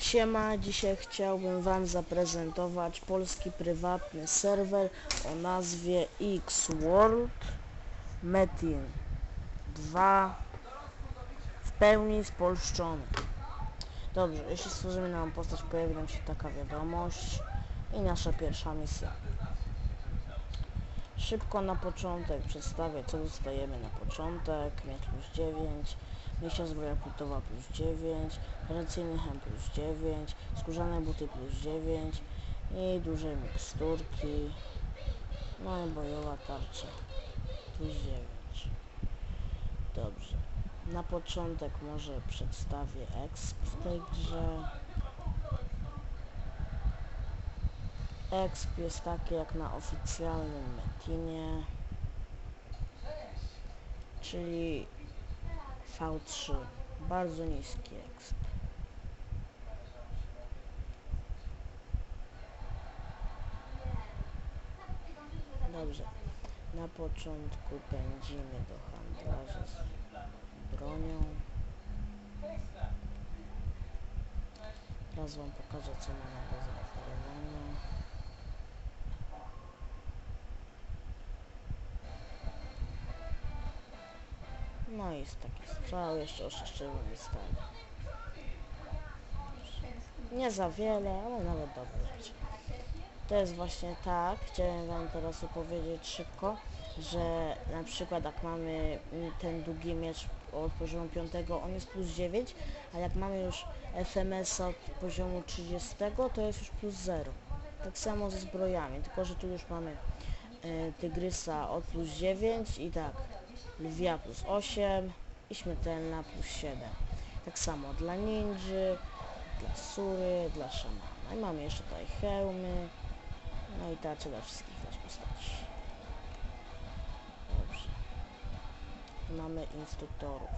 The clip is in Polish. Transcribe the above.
Siema, dzisiaj chciałbym Wam zaprezentować polski prywatny serwer o nazwie X-World Metin 2 w pełni spolszczony. Dobrze, jeśli stworzymy nową postać, pojawi nam się taka wiadomość i nasza pierwsza misja. Szybko na początek przedstawię, co dostajemy na początek. Miecz plus 9, mięśnia zbroja płytowa plus 9, racjonalny hem plus 9, skórzane buty plus 9 i duże miksturki. No i bojowa tarcza plus 9. Dobrze. Na początek może przedstawię exp w tej grze. Exp jest taki jak na oficjalnym Metinie, czyli V3. Bardzo niski exp. Dobrze. Na początku pędzimy do handlarza z bronią. Teraz wam pokażę co mamy do zaoferowania. No jest taki strzał, jeszcze oczyszczyłem stanie. Nie za wiele, ale nawet dobrze. To jest właśnie tak, chciałem wam teraz opowiedzieć szybko, że na przykład jak mamy ten długi miecz od poziomu 5, on jest plus 9, a jak mamy już FMS od poziomu 30, to jest już plus 0. Tak samo ze zbrojami, tylko że tu już mamy e, tygrysa od plus 9 i tak, lwia plus 8 i śmiertelna plus 7. Tak samo dla ninży, dla sury, dla szamana. I mamy jeszcze tutaj hełmy, no i tarcze dla wszystkich też postaci. Dobrze. Mamy instruktorów.